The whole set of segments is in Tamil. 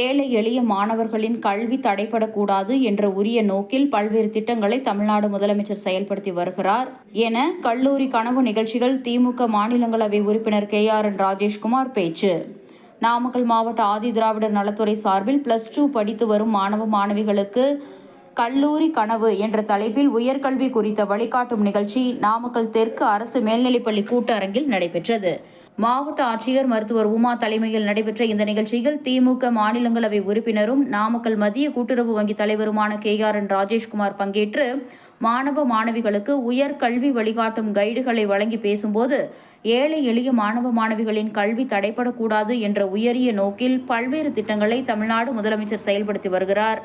ஏழை எளிய மாணவர்களின் கல்வி தடைபடக்கூடாது என்ற உரிய நோக்கில் பல்வேறு திட்டங்களை தமிழ்நாடு முதலமைச்சர் செயல்படுத்தி வருகிறார். என கல்லூரி கனவு நிகழ்ச்சிகள் திமுக மாநிலங்களவை உறுப்பினர் கே ஆர் என் ராஜேஷ்குமார் பேச்சு. நாமக்கல் மாவட்ட ஆதி திராவிடர் நலத்துறை சார்பில் பிளஸ் டூ படித்து வரும் மாணவ மாணவிகளுக்கு கல்லூரி கனவு என்ற தலைப்பில் உயர்கல்வி குறித்த வழிகாட்டும் நிகழ்ச்சி நாமக்கல் தெற்கு அரசு மேல்நிலைப்பள்ளி கூட்டரங்கில் நடைபெற்றது. மாவட்ட ஆட்சியர் மருத்துவர் உமா தலைமையில் நடைபெற்ற இந்த நிகழ்ச்சியில் திமுக மாநிலங்களவை உறுப்பினரும் நாமக்கல் மத்திய கூட்டுறவு வங்கி தலைவருமான கே ஆர் என் ராஜேஷ்குமார் பங்கேற்று மாணவ மாணவிகளுக்கு உயர் கல்வி வழிகாட்டும் கைடுகளை வழங்கி பேசும்போது ஏழை எளிய மாணவ மாணவிகளின் கல்வி தடைபடக்கூடாது என்ற உயரிய நோக்கில் பல்வேறு திட்டங்களை தமிழ்நாடு முதலமைச்சர் செயல்படுத்தி வருகிறார்.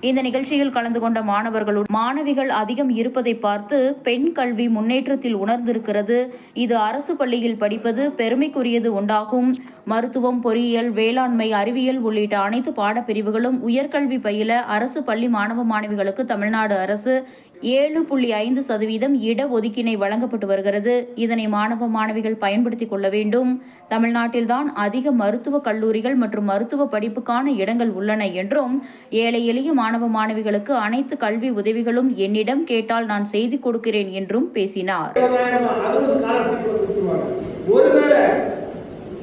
இந்த நிகழ்ச்சியில் கலந்து கொண்ட மாணவர்களுடன் மாணவிகள் அதிகம் இருப்பதை பார்த்து பெண் கல்வி முன்னேற்றத்தில் உணர்ந்திருக்கிறது. இது அரசு பள்ளியில் படிப்பது பெருமைக்குரியது உண்டாகும். மருத்துவம் பொறியியல் வேளாண்மை அறிவியல் உள்ளிட்ட அனைத்து பாடப்பிரிவுகளும் உயர்கல்வி பயில அரசு பள்ளி மாணவ மாணவிகளுக்கு தமிழ்நாடு அரசு ஏழு புள்ளி ஐந்து சதவீதம் இடஒதுக்கீனை வழங்கப்பட்டு வருகிறது. இதனை மாணவ மாணவிகள் பயன்படுத்திக் கொள்ள வேண்டும். தமிழ்நாட்டில்தான் அதிக மருத்துவ கல்லூரிகள் மற்றும் மருத்துவ படிப்புக்கான இடங்கள் உள்ளன என்றும் ஏழை எளிய மாணவ மாணவிகளுக்கு அனைத்து கல்வி உதவிகளும் என்னிடம் கேட்டால் நான் செய்து கொடுக்கிறேன் என்றும் பேசினார்.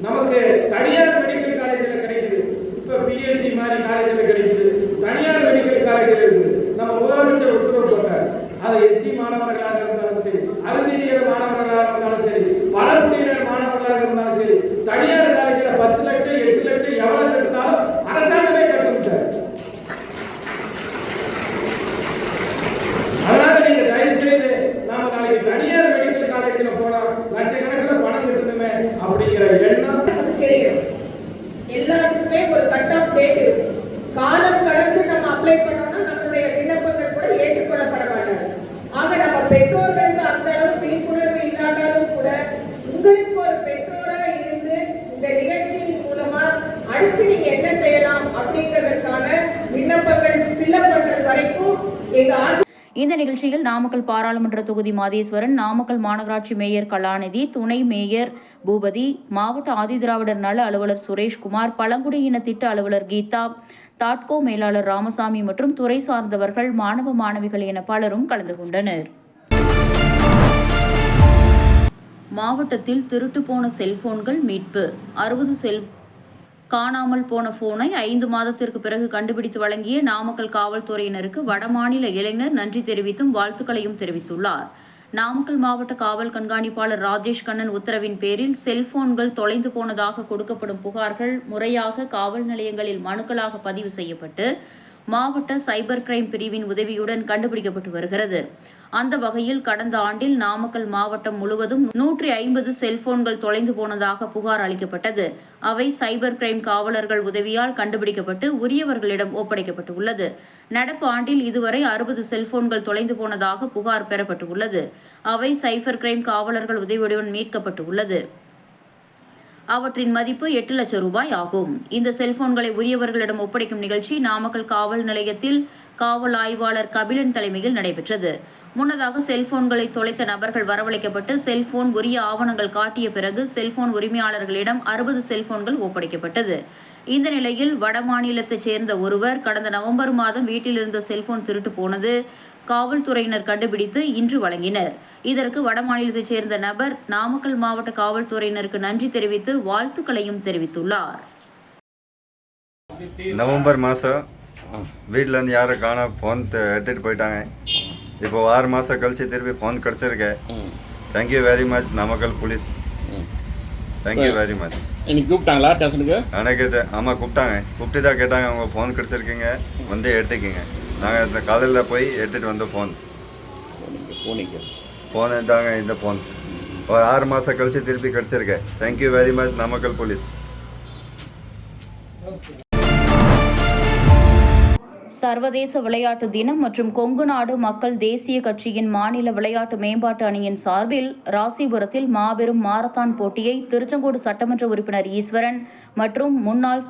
நமக்கு தனியார் மெடிக்கல் காலேஜில் கிடைக்குது. இப்போ பிஎஸ்சி மாதிரி காலேஜில் கிடைக்குது. தனியார் மெடிக்கல் காலேஜில் இருக்குது. நம்ம முதலமைச்சர் உத்தரவு போட்டார் அது எஸ்சி மாணவர்களாக இருந்தாலும் சரி அறிவியல் மாணவர்களாக இருந்தாலும் சரி பழங்குடியினர் மாணவர்களாக இருந்தாலும் சரி தனியார் காலேஜில் பத்து லட்சம் எட்டு லட்சம் எவ்வளவு இந்த நிகழ்ச்சியில் நாமக்கல் பாராளுமன்ற தொகுதி மாதேஸ்வரன் நாமக்கல் மாநகராட்சி மேயர் கலாநிதி துணை மேயர் பூபதி மாவட்ட ஆதிதிராவிடர் நல அலுவலர் சுரேஷ்குமார் பழங்குடியின திட்ட அலுவலர் கீதா தாட்கோ மேலாளர் ராமசாமி மற்றும் துறை சார்ந்தவர்கள் மாணவ மாணவிகள் என பலரும் கலந்து கொண்டனர். மாவட்டத்தில் திருட்டு போன செல்போன்கள் மீட்பு அறுபது செல் காணாமல் போன போனை ஐந்து மாதத்திற்கு பிறகு கண்டுபிடித்து வழங்கிய நாமக்கல் காவல்துறையினருக்கு வடமாநில இளைஞர் நன்றி தெரிவித்தும் வாழ்த்துக்களையும் தெரிவித்துள்ளார். நாமக்கல் மாவட்ட காவல் கண்காணிப்பாளர் ராஜேஷ் கண்ணன் உத்தரவின் பேரில் செல்போன்கள் தொலைந்து போனதாக கொடுக்கப்படும் புகார்கள் முறையாக காவல் நிலையங்களில் மனுக்களாக பதிவு செய்யப்பட்டு மாவட்ட சைபர் கிரைம் பிரிவின் உதவியுடன் கண்டுபிடிக்கப்பட்டு வருகிறது. அந்த வகையில் கடந்த ஆண்டில் நாமக்கல் மாவட்டம் முழுவதும் நூற்றி ஐம்பது செல்போன்கள் தொலைந்து போனதாக புகார் அளிக்கப்பட்டது. அவை சைபர் கிரைம் காவலர்கள் உதவியால் கண்டுபிடிக்கப்பட்டு உரியவர்களிடம் ஒப்படைக்கப்பட்டுள்ளது. நடப்பு ஆண்டில் இதுவரை அறுபது செல்போன்கள் தொலைந்து போனதாக புகார் பெறப்பட்டுள்ளது. அவை சைபர் கிரைம் காவலர்கள் உதவியுடன் மீட்கப்பட்டு உள்ளது அவற்றின் மதிப்பு எட்டு லட்சம் ரூபாய் ஆகும். இந்த செல்போன்களை உரியவர்களிடம் ஒப்படைக்கும் நிகழ்ச்சி நாமக்கல் காவல் நிலையத்தில் காவல் ஆய்வாளர் கபிலன் தலைமையில் நடைபெற்றது. முன்னதாக செல்போன்களை தொலைத்த நபர்கள் வரவழைக்கப்பட்டு செல்போன் உரிய ஆவணங்கள் காட்டிய பிறகு செல்போன் உரிமையாளர்களிடம் அறுபது செல்போன்கள் ஒப்படைக்கப்பட்டது. இந்த நிலையில் வடமாநிலத்தைச் சேர்ந்த ஒருவர் கடந்த நவம்பர் மாதம் வீட்டிலிருந்த செல்போன் திருட்டு போனது. காவல்துறையினர் கண்டுபிடித்து இன்று வழங்கினர். இதற்கு வடமாநிலத்தைச் சேர்ந்த நபர் நாமக்கல் மாவட்ட காவல்துறையினருக்கு நன்றி தெரிவித்து வாழ்த்துக்களையும் தெரிவித்துள்ளார். நவம்பர் மாதம் வீட்டிலேருந்து யாரும் காண ஃபோன் எடுத்துகிட்டு போயிட்டாங்க. இப்போ ஆறு மாதம் கழிச்சு திருப்பி ஃபோன் கிடச்சிருக்கு thank you very much Namakkal police thank you very much இன்னைக்கு கூப்பிட்டாங்களா ஸ்டேஷனுக்கு? ஆனால் கேட்டு ஆமாம் கூப்பிட்டாங்க. கூப்பிட்டு தான் கேட்டாங்க. அவங்க ஃபோன் கிடச்சிருக்கீங்க. வந்து எடுத்துக்கிங்க. நாங்கள் காலையில் போய் எடுத்துகிட்டு வந்தோம் ஃபோன் போனீங்க ஃபோன் தாங்க இந்த ஃபோன் ஒரு ஆறு மாதம் கழிச்சு திருப்பி கிடச்சிருக்கு thank you very much Namakkal police சர்வதேச விளையாட்டு தினம் மற்றும் கொங்கு நாடு மக்கள் தேசிய கட்சியின் மாநில விளையாட்டு மேம்பாட்டு அணியின் சார்பில் ராசிபுரத்தில் மாபெரும் மாரத்தான் போட்டியை திருச்செங்கோடு சட்டமன்ற உறுப்பினர் ஈஸ்வரன் மற்றும் முன்னாள்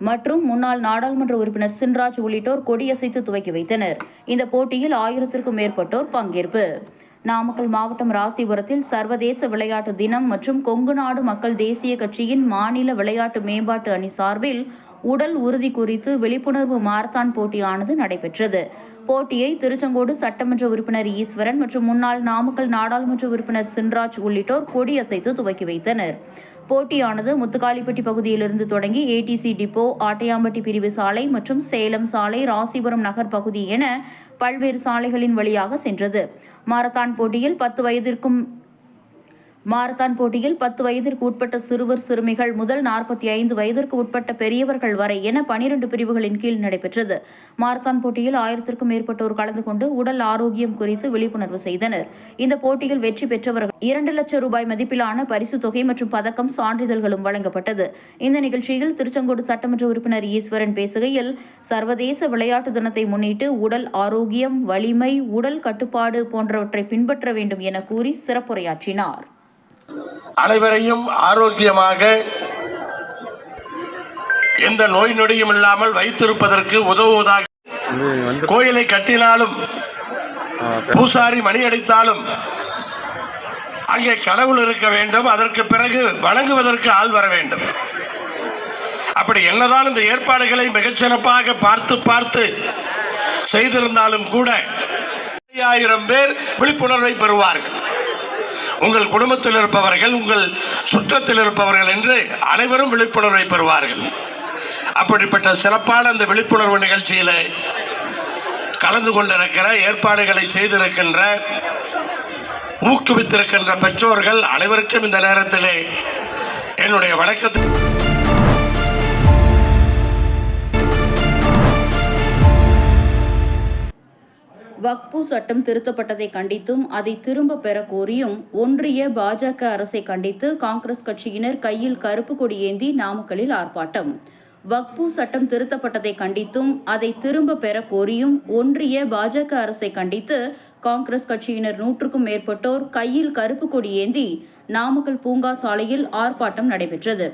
மற்றும் முன்னாள் நாடாளுமன்ற உறுப்பினர் சின்ராஜ் உள்ளிட்டோர் கொடியசைத்து துவக்கி வைத்தனர். இந்த போட்டியில் ஆயிரத்திற்கும் மேற்பட்டோர் பங்கேற்பு. நாமக்கல் மாவட்டம் ராசிபுரத்தில் சர்வதேச விளையாட்டு தினம் மற்றும் கொங்கு நாடு மக்கள் தேசிய கட்சியின் மாநில விளையாட்டு மேம்பாட்டு அணி சார்பில் உடல் உறுதி குறித்து விழிப்புணர்வு மாரத்தான் போட்டியானது நடைபெற்றது. போட்டியை திருச்செங்கோடு சட்டமன்ற உறுப்பினர் ஈஸ்வரன் மற்றும் முன்னாள் நாமக்கல் நாடாளுமன்ற உறுப்பினர் சின்ராஜ் உள்ளிட்டோர் கொடியசைத்து துவக்கி வைத்தனர். போட்டியானது முத்துக்காளிப்பட்டி பகுதியிலிருந்து தொடங்கி ஏடிசி டிப்போ ஆட்டையாம்பட்டி பிரிவு சாலை மற்றும் சேலம் சாலை ராசிபுரம் நகர் பகுதி என பல்வேறு சாலைகளின் வழியாக சென்றது. மாரத்தான் போட்டியில் பத்து வயதிற்கும் மாரத்தான் போட்டியில் பத்து வயதிற்கு உட்பட்ட சிறுவர் சிறுமிகள் முதல் நாற்பத்தி ஐந்து வயதிற்கு உட்பட்ட பெரியவர்கள் வரை என பனிரெண்டு பிரிவுகளின் கீழ் நடைபெற்றது. மாரத்தான் போட்டியில் ஆயிரத்திற்கும் மேற்பட்டோர் கலந்து கொண்டு உடல் ஆரோக்கியம் குறித்து விழிப்புணர்வு செய்தனர். இந்த போட்டியில் வெற்றி பெற்றவர்கள் இரண்டு லட்சம் ரூபாய் மதிப்பிலான பரிசு தொகை மற்றும் பதக்கம் சான்றிதழ்களும் வழங்கப்பட்டது. இந்த நிகழ்ச்சியில் திருச்செங்கோடு சட்டமன்ற உறுப்பினர் ஈஸ்வரன் பேசுகையில் சர்வதேச விளையாட்டு தினத்தை முன்னிட்டு உடல் ஆரோக்கியம் வலிமை உடல் கட்டுப்பாடு போன்றவற்றை பின்பற்ற வேண்டும் என கூறி சிறப்புரையாற்றினார். அனைவரையும் ஆரோக்கியமாக எந்த நோய் நொடியும் இல்லாமல் வைத்திருப்பதற்கு உதவுவதாக கோயிலை கட்டினாலும் பூசாரி மணி அடித்தாலும் அங்கே கடவுள் இருக்க வேண்டும் அதற்கு பிறகு வணங்குவதற்கு ஆள் வர வேண்டும். அப்படி என்னதான் இந்த ஏற்பாடுகளை மிகச்சிறப்பாக பார்த்து பார்த்து செய்திருந்தாலும் கூட ஐயாயிரம் பேர் விழிப்புணர்வை பெறுவார்கள். உங்கள் குடும்பத்தில் இருப்பவர்கள் உங்கள் சுற்றத்தில் இருப்பவர்கள் என்று அனைவரும் விழிப்புணர்வை பெறுவார்கள். அப்படிப்பட்ட சிறப்பான அந்த விழிப்புணர்வு நிகழ்ச்சியில் கலந்து கொண்டிருக்கிற ஏற்பாடுகளை செய்திருக்கின்ற ஊக்குவித்திருக்கின்ற பெற்றோர்கள் அனைவருக்கும் இந்த நேரத்திலே என்னுடைய வணக்கத்தை வக்பு சட்டம் திருத்தப்பட்டதை கண்டித்தும் அதை திரும்ப பெற கோரியும் ஒன்றிய பாஜக அரசை கண்டித்து காங்கிரஸ் கட்சியினர் கையில் கருப்பு கொடி ஏந்தி நாமக்கலில் ஆர்ப்பாட்டம். வக்பு சட்டம் திருத்தப்பட்டதை கண்டித்தும் அதை திரும்ப பெற கோரியும் ஒன்றிய பாஜக அரசை கண்டித்து காங்கிரஸ் கட்சியினர் நூற்றுக்கும் மேற்பட்டோர் கையில் கருப்பு கொடி ஏந்தி நாமக்கல் பூங்கா சாலையில் ஆர்ப்பாட்டம் நடைபெற்றது.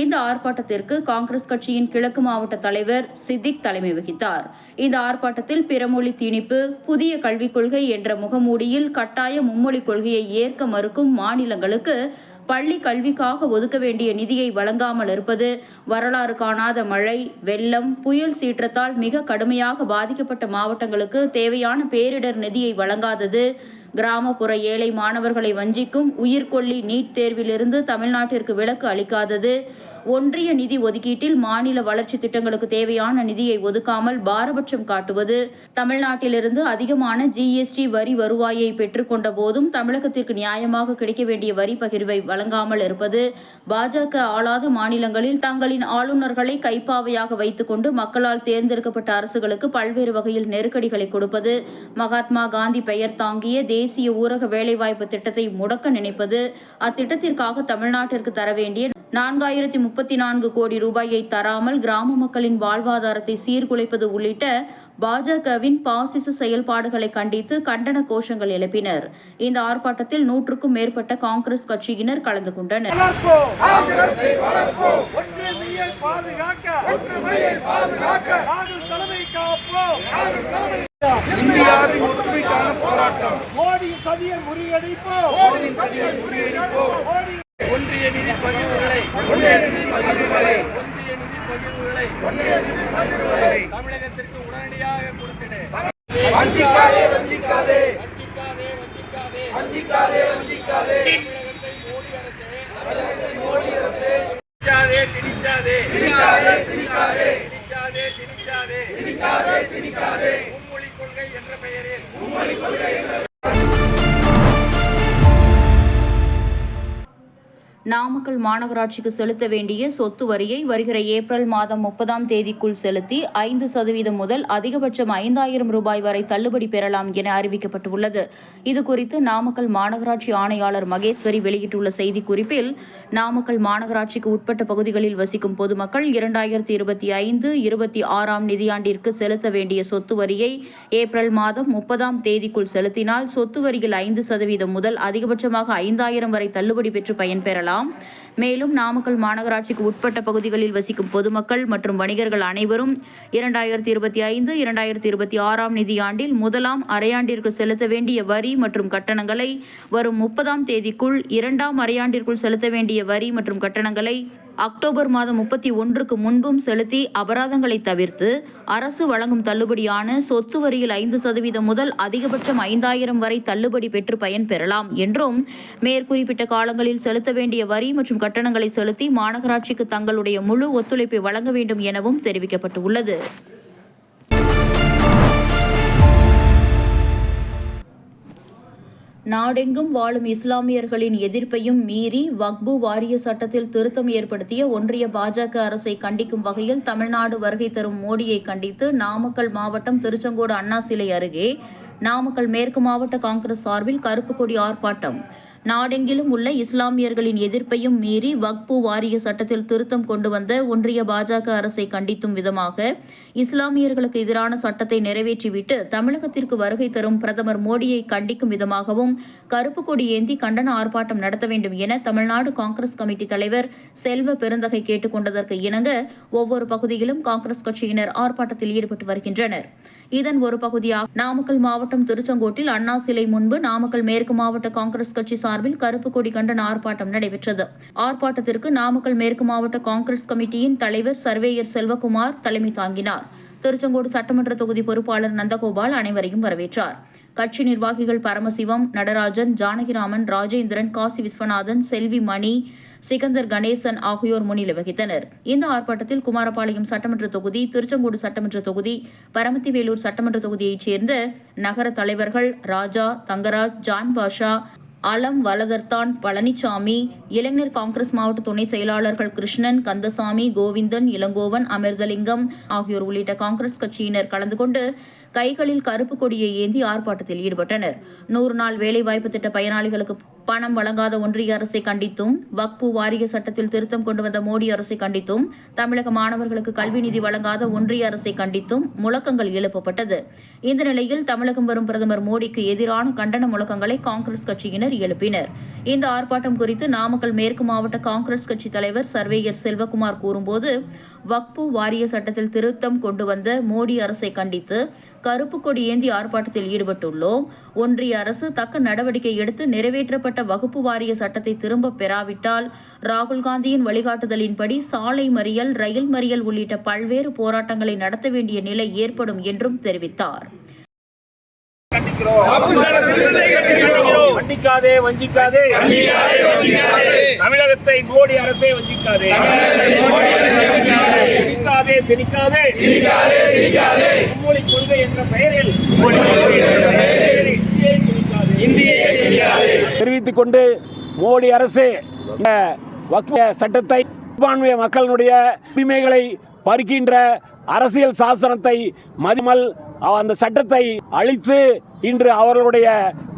இந்த ஆர்ப்பாட்டத்திற்கு காங்கிரஸ் கட்சியின் கிழக்கு மாவட்ட தலைவர் சித்திக் தலைமை வகித்தார். இந்த ஆர்ப்பாட்டத்தில் பிறமொழி திணிப்பு புதிய கல்விக் கொள்கை என்ற முகமூடியில் கட்டாய மும்மொழி கொள்கையை ஏற்க மறுக்கும் மாநிலங்களுக்கு பள்ளி கல்விக்காக ஒதுக்க வேண்டிய நிதியை வழங்காமல் இருப்பது வரலாறு காணாத மழை வெள்ளம் புயல் சீற்றத்தால் மிக கடுமையாக பாதிக்கப்பட்ட மாவட்டங்களுக்கு தேவையான பேரிடர் நிதியை வழங்காதது. கிராமப்புற ஏழை மாணவர்களை வஞ்சிக்கும் உயிர்கொல்லி நீட் தேர்விலிருந்து தமிழ்நாட்டிற்கு விலக்கு அளிக்காதது. ஒன்றிய நிதி ஒதுக்கீட்டில் மாநில வளர்ச்சி திட்டங்களுக்கு தேவையான நிதியை ஒதுக்காமல் பாரபட்சம் காட்டுவது தமிழ்நாட்டிலிருந்து அதிகமான ஜிஎஸ்டி வரி வருவாயை பெற்றுக்கொண்ட போதும் தமிழகத்திற்கு நியாயமாக கிடைக்க வேண்டிய வரி பகிர்வை வழங்காமல் இருப்பது பாஜக ஆளாத மாநிலங்களில் தங்களின் ஆளுநர்களை கைப்பாவையாக வைத்துக்கொண்டு மக்களால் தேர்ந்தெடுக்கப்பட்ட அரசுகளுக்கு பல்வேறு வகையில் நெருக்கடிகளை கொடுப்பது மகாத்மா காந்தி பெயர் தாங்கிய தேசிய ஊரக வேலைவாய்ப்பு திட்டத்தை முடக்க நினைப்பது அத்திட்டத்திற்காக தமிழ்நாட்டிற்கு தர வேண்டிய நான்காயிரத்தி முப்பத்தி நான்கு கோடி ரூபாயை தராமல் கிராம மக்களின் வாழ்வாதாரத்தை சீர்குலைப்பது உள்ளிட்ட பாஜகவின் பாசிச செயல்பாடுகளை கண்டித்து கண்டன கோஷங்கள் எழுப்பினர். இந்த ஆர்ப்பாட்டத்தில் நூற்றுக்கும் மேற்பட்ட காங்கிரஸ் கட்சியினர் கலந்து கொண்டனர். சதியை முறியடிப்போம். மோடியின் சதியை முறியடிப்போம். மோடி ஒன்றிய நிதி பகிர்வுகளை ஒன்றிய நிதி பகிர்வுகளை ஒன்றிய நிதி பகிர்வுகளை ஒன்றிய நிதி பகிர்வுகளை தமிழகத்திற்கு உடனடியாக கொடுத்திடு வஞ்சிக்காதே வஞ்சிக்காதே வஞ்சிக்காதே. வஞ்சிக்காதே வஞ்சிக்காதே. நாமக்கல் மாநகராட்சிக்கு செலுத்த வேண்டிய சொத்து வரியை வருகிற ஏப்ரல் மாதம் முப்பதாம் தேதிக்குள் செலுத்தி ஐந்து சதவீதம் முதல் அதிகபட்சம் ஐந்தாயிரம் ரூபாய் வரை தள்ளுபடி பெறலாம் என அறிவிக்கப்பட்டுள்ளது. இதுகுறித்து நாமக்கல் மாநகராட்சி ஆணையாளர் மகேஸ்வரி வெளியிட்டுள்ள செய்திக்குறிப்பில் நாமக்கல் மாநகராட்சிக்கு உட்பட்ட பகுதிகளில் வசிக்கும் பொதுமக்கள் இரண்டாயிரத்தி இருபத்தி ஐந்து இருபத்தி ஆறாம் நிதியாண்டிற்கு செலுத்த வேண்டிய சொத்து வரியை ஏப்ரல் மாதம் முப்பதாம் தேதிக்குள் செலுத்தினால் சொத்து வரியில் ஐந்து சதவீதம் முதல் அதிகபட்சமாக ஐந்தாயிரம் வரை தள்ளுபடி பெற்று பயன்பெறலாம். மேலும் நாமக்கல் மாநகராட்சிக்கு உட்பட்ட பகுதிகளில் வசிக்கும் பொதுமக்கள் மற்றும் வணிகர்கள் அனைவரும் இரண்டாயிரத்தி இருபத்தி ஐந்து இரண்டாயிரத்தி இருபத்தி ஆறாம் நிதியாண்டில் முதலாம் அரையாண்டிற்கு செலுத்த வேண்டிய வரி மற்றும் கட்டணங்களை வரும் முப்பதாம் தேதிக்குள் இரண்டாம் அரையாண்டிற்குள் செலுத்த வேண்டிய வரி மற்றும் கட்டணங்களை அக்டோபர் மாதம் முப்பத்தி ஒன்றுக்கு முன்பும் செலுத்தி அபராதங்களை தவிர்த்து அரசு வழங்கும் தள்ளுபடியான சொத்து வரியில் ஐந்து சதவீதம் முதல் அதிகபட்சம் ஐந்தாயிரம் வரை தள்ளுபடி பெற்று பயன்பெறலாம் என்றும் மேற்குறிப்பிட்ட காலங்களில் செலுத்த வேண்டிய வரி மற்றும் கட்டணங்களை செலுத்தி மாநகராட்சிக்கு தங்களுடைய முழு ஒத்துழைப்பை வழங்க வேண்டும் எனவும் தெரிவிக்கப்பட்டுள்ளது. நாடெங்கும் வாழும் இஸ்லாமியர்களின் எதிர்ப்பையும் மீறி வக்பு வாரிய சட்டத்தில் திருத்தம் ஏற்படுத்திய ஒன்றிய பாஜக அரசை கண்டிக்கும் வகையில் தமிழ்நாடு வருகை தரும் மோடியை கண்டித்து நாமக்கல் மாவட்டம் திருச்செங்கோடு அண்ணா சிலை அருகே நாமக்கல் மேற்கு மாவட்ட காங்கிரஸ் சார்பில் கருப்பு கொடி ஆர்ப்பாட்டம். நாடெங்கிலும் உள்ள இஸ்லாமியர்களின் எதிர்ப்பையும் மீறி வக்பு வாரிய சட்டத்தில் திருத்தம் கொண்டு வந்த ஒன்றிய பாஜக அரசை கண்டித்தும் விதமாக இஸ்லாமியர்களுக்கு எதிரான சட்டத்தை நிறைவேற்றிவிட்டு தமிழகத்திற்கு வருகை தரும் பிரதமர் மோடியை கண்டிக்கும் விதமாகவும் கருப்பு கொடி ஏந்தி கண்டன ஆர்ப்பாட்டம் நடத்த வேண்டும் என தமிழ்நாடு காங்கிரஸ் கமிட்டி தலைவர் செல்வ பெருந்தகை கேட்டுக்கொண்டதற்கு இணங்க ஒவ்வொரு பகுதியிலும் காங்கிரஸ் கட்சியினர் ஆர்ப்பாட்டத்தில் ஈடுபட்டு வருகின்றனர். இதன் ஒரு பகுதியாக நாமக்கல் மாவட்டம் திருச்செங்கோட்டில் அண்ணா சிலை முன்பு நாமக்கல் மேற்கு மாவட்ட காங்கிரஸ் கட்சி சார்பில் கருப்பு கொடி கண்டன ஆர்ப்பாட்டம் நடைபெற்றது. ஆர்ப்பாட்டத்திற்கு நாமக்கல் மேற்கு மாவட்ட காங்கிரஸ் கமிட்டியின் தலைவர் சர்வேயர் செல்வகுமார் தலைமை தாங்கினார். திருச்செங்கோடு சட்டமன்ற தொகுதி பொறுப்பாளர் நந்தகோபால் அனைவரையும் வரவேற்றார். கட்சி நிர்வாகிகள் பரமசிவம் நடராஜன் ஜானகிராமன் ராஜேந்திரன் காசி விஸ்வநாதன் செல்வி மணி சிகந்தர் கணேசன் ஆகியோர் முன்னிலை வகித்தனர். இந்த ஆர்ப்பாட்டத்தில் குமாரபாளையம் சட்டமன்ற தொகுதி திருச்செங்கோடு சட்டமன்ற தொகுதி பரமத்திவேலூர் சட்டமன்ற தொகுதியைச் சேர்ந்த நகர தலைவர்கள் ராஜா தங்கராஜ் ஜான் பாஷா அலம் வலதர்தான் பழனிசாமி இளைஞர் காங்கிரஸ் மாவட்ட துணை செயலாளர்கள் கிருஷ்ணன் கந்தசாமி கோவிந்தன் இளங்கோவன் அமிர்தலிங்கம் ஆகியோர் உள்ளிட்ட காங்கிரஸ் கட்சியினர் கலந்து கொண்டு கைகளில் கருப்பு கொடியை ஏந்தி ஆர்ப்பாட்டத்தில் ஈடுபட்டனர். நூறு நாள் வேலைவாய்ப்பு திட்ட பயனாளிகளுக்கு பணம் வழங்காத ஒன்றிய அரசை கண்டித்தும் வக்பு வாரிய சட்டத்தில் திருத்தம் கொண்டு வந்த மோடி அரசை கண்டித்தும் தமிழக மாணவர்களுக்கு கல்வி நிதி வழங்காத ஒன்றிய அரசை கண்டித்தும் முழக்கங்கள் எழுப்பப்பட்டது. இந்த நிலையில் தமிழகம் வரும் பிரதமர் மோடிக்கு எதிரான கண்டன முழக்கங்களை காங்கிரஸ் கட்சியினர் எழுப்பினர். இந்த ஆர்ப்பாட்டம் குறித்து நாமக்கல் மேற்கு மாவட்ட காங்கிரஸ் கட்சி தலைவர் சர்வேயர் செல்வகுமார் கூறும்போது வக்பு வாரிய சட்டத்தில் திருத்தம் கொண்டு வந்த மோடி அரசை கண்டித்து கருப்பு கொடி ஏந்தி ஆர்ப்பாட்டத்தில் ஈடுபட்டுள்ளோம். ஒன்றிய அரசு தக்க நடவடிக்கை எடுத்து நிறைவேற்றப்பட்ட வகுப்பு வாரிய சட்டத்தை திரும்ப பெறாவிட்டால் ராகுல் காந்தியின் வழிகாட்டுதலின்படி சாலை மறியல் ரயில் மறியல் உள்ளிட்ட பல்வேறு போராட்டங்களை நடத்த வேண்டிய நிலை ஏற்படும் என்றும் தெரிவித்தார். வஞ்சிக்காதே வஞ்சிக்காதே. தமிழகத்தை மோடி அரசே வஞ்சிக்காதே. திணிக்காதே திணிக்காதே. மும்மொழி கொள்கை தெரிவித்துக் கொண்டு மோடி அரசு சட்டத்தை சிறுபான்மை மக்களுடைய உரிமைகளை பறிக்கின்ற அரசியல் சாசனத்தை மதிமல் அந்த சட்டத்தை அழித்து இன்று அவர்களுடைய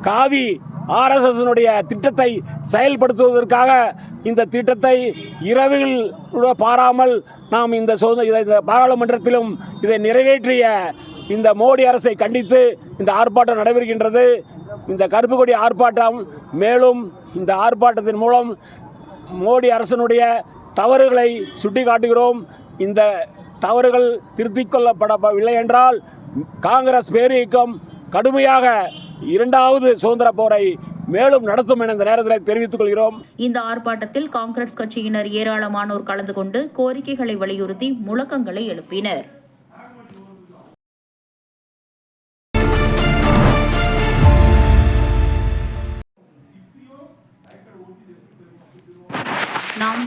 காவி ஆர்எஸ்எஸ்னுடைய திட்டத்தை செயல்படுத்துவதற்காக இந்த திட்டத்தை இரவில் பாராமல் நாம் இந்த சுதந்திர இதை பாராளுமன்றத்திலும் இதை நிறைவேற்றிய இந்த மோடி அரசை கண்டித்து இந்த ஆர்ப்பாட்டம் நடைபெறுகின்றது. இந்த கருப்பு கொடி ஆர்ப்பாட்டம் மேலும் இந்த ஆர்ப்பாட்டத்தின் மூலம் மோடி அரசனுடைய தவறுகளை சுட்டி காட்டுகிறோம் இந்த தவறுகள் திருத்திக் கொள்ளப்படவில்லை என்றால் காங்கிரஸ் பேரியக்கம் கடுமையாக இரண்டாவது சுதந்திர போரை மேலும் நடத்தும் என இந்த நேரத்தில் தெரிவித்துக் கொள்கிறோம். இந்த ஆர்ப்பாட்டத்தில் காங்கிரஸ் கட்சியினர் ஏராளமானோர் கலந்து கொண்டு கோரிக்கைகளை வலியுறுத்தி முழக்கங்களை எழுப்பினர்.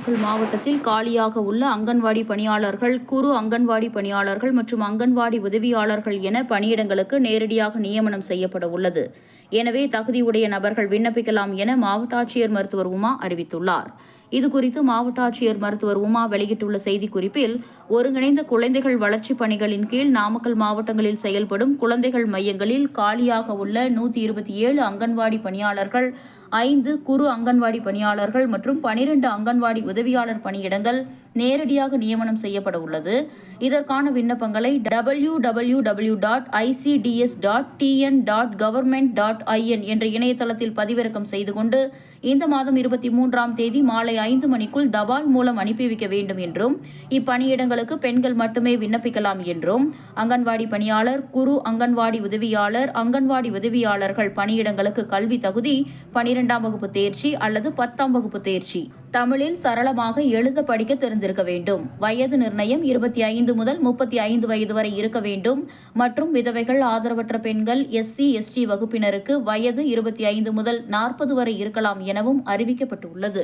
நாமக்கல் மாவட்டத்தில் காலியாக உள்ள அங்கன்வாடி பணியாளர்கள் குறு அங்கன்வாடி பணியாளர்கள் மற்றும் அங்கன்வாடி உதவியாளர்கள் என பணியிடங்களுக்கு நேரடியாக நியமனம் செய்யப்பட உள்ளது. எனவே தகுதியுடைய நபர்கள் விண்ணப்பிக்கலாம் என மாவட்ட ஆட்சியர் மருத்துவர் உமா அறிவித்துள்ளார். இதுகுறித்து மாவட்ட ஆட்சியர் மருத்துவர் உமா வெளியிட்டுள்ள செய்திக்குறிப்பில் ஒருங்கிணைந்த குழந்தைகள் வளர்ச்சிப் பணிகளின் கீழ் நாமக்கல் மாவட்டங்களில் செயல்படும் குழந்தைகள் மையங்களில் காலியாக உள்ள நூற்றி இருபத்தி ஏழு அங்கன்வாடி பணியாளர்கள் ஐந்து குறு அங்கன்வாடி பணியாளர்கள் மற்றும் பனிரெண்டு அங்கன்வாடி உதவியாளர் பணியிடங்கள் நேரடியாக நியமனம் செய்யப்பட உள்ளது. இதற்கான விண்ணப்பங்களை W W W dot ICDS dot TN dot government dot IN என்ற இணையதளத்தில் பதிவிறக்கம் செய்து கொண்டு இந்த மாதம் இருபத்தி மூன்றாம் தேதி மாலை ஐந்து மணிக்குள் தபால் மூலம் அனுப்பி வைக்க வேண்டும் என்றும் இப்பணியிடங்களுக்கு பெண்கள் மட்டுமே விண்ணப்பிக்கலாம் என்றும் அங்கன்வாடி பணியாளர் குரு அங்கன்வாடி உதவியாளர் அங்கன்வாடி உதவியாளர்கள் பணியிடங்களுக்கு கல்வி தகுதி பனிரெண்டாம் வகுப்பு தேர்ச்சி அல்லது பத்தாம் வகுப்பு தேர்ச்சி. தமிழில் சரளமாக எழுத படிக்க தெரிந்திருக்க வேண்டும். வயது நிர்ணயம் இருபத்தி ஐந்து முதல் முப்பத்தி ஐந்து வயது வரை இருக்க வேண்டும். மற்றும் விதவைகள் ஆதரவற்ற பெண்கள் எஸ்சி எஸ்டி வகுப்பினருக்கு வயது இருபத்தி ஐந்து முதல் நாற்பது வரை இருக்கலாம் எனவும் அறிவிக்கப்பட்டுள்ளது.